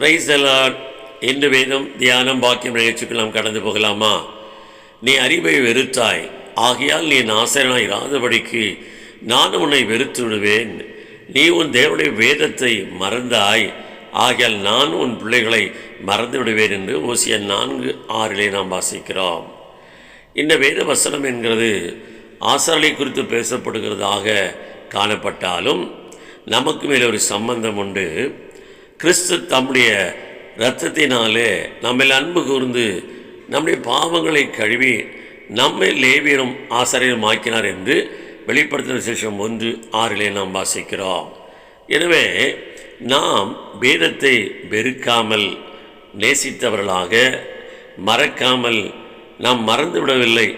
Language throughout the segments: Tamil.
பிரைஸ் எல்லாம் இன்று வேதம் தியானம் பாக்கியம் நிகழ்ச்சிக்கு நாம் கடந்து போகலாமா? நீ அறிவை வெறுத்தாய். ஆகையால் நீ நாசனாய் இராதபடிக்கு நான் உன்னை வெறுத்து விடுவேன் நீ உன் தேவனுடைய வேதத்தை மறந்தாய். ஆகையால் நான் உன் பிள்ளைகளை மறந்து விடுவேன் என்று ஓசிய நான்கு ஆறிலே நாம் வாசிக்கிறோம். இந்த வேத வசனம் என்கிறது ஆசாரலை குறித்து பேசப்படுகிறதாக காணப்பட்டாலும் நமக்கு மேலே ஒரு சம்பந்தம் உண்டு. கிறிஸ்து தம்முடைய இரத்தத்தினாலே நம்மில் அன்பு கூர்ந்து நம்முடைய பாவங்களை கழுவி நம்மை லேவியரும் ஆசாரியரும் ஆக்கினார் என்று வெளிப்படுத்தின விசேஷம் ஒன்று ஆறிலே நாம் வாசிக்கிறோம். எனவே நாம் வேதத்தை வெறுக்காமல் நேசித்தவர்களாக மறக்காமல் நாம் மறந்து விடவில்லை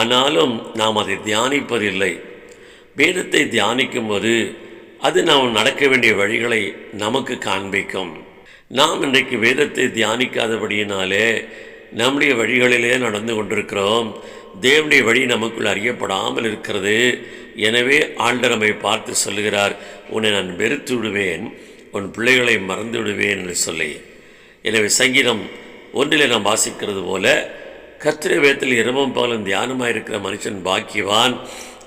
ஆனாலும் நாம் அதை தியானிப்பதில்லை. வேதத்தை தியானிக்கும்போது அது நாம் நடக்க வேண்டிய வழிகளை நமக்கு காண்பிக்கும். நாம் இன்றைக்கு வேதத்தை தியானிக்காதபடியினாலே நம்முடைய வழிகளிலே நடந்து கொண்டிருக்கிறோம். தேவனுடைய வழி நமக்குள் அறியப்படாமல் இருக்கிறது. எனவே ஆண்டர் நம்மை பார்த்து சொல்லுகிறார் உன்னை நான் வெறுத்து விடுவேன் உன் பிள்ளைகளை மறந்து விடுவேன் என்று சொல்லி. எனவே சங்கீதம் ஒன்றிலே நாம் வாசிக்கிறது போல கத்திர வேதத்தில் இரவும் பகலும் தியானமாக இருக்கிற மனுஷன் பாக்கியவான்.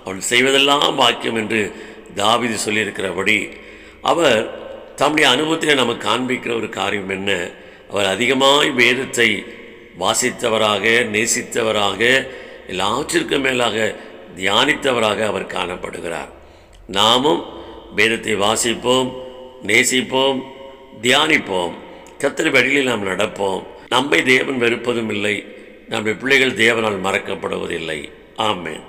அவன் செய்வதெல்லாம் பாக்கியம் என்று தாவிது சொல்லியிருக்கிறபடி அவர் தம்முடைய அனுபவத்தில் நமக்கு காண்பிக்கிற ஒரு காரியம் என்ன? அவர் அதிகமாய் வேதத்தை வாசித்தவராக நேசித்தவராக எல்லாவற்றிற்கும் மேலாக தியானித்தவராக அவர் காணப்படுகிறார். நாமும் வேதத்தை வாசிப்போம் நேசிப்போம் தியானிப்போம். கத்திர வழியில் நாம் நடப்போம். நம்மை தேவன் வெறுப்பதும் இல்லை. நம்முடைய பிள்ளைகள் தேவனால் மறக்கப்படுவதில்லை. ஆமேன்.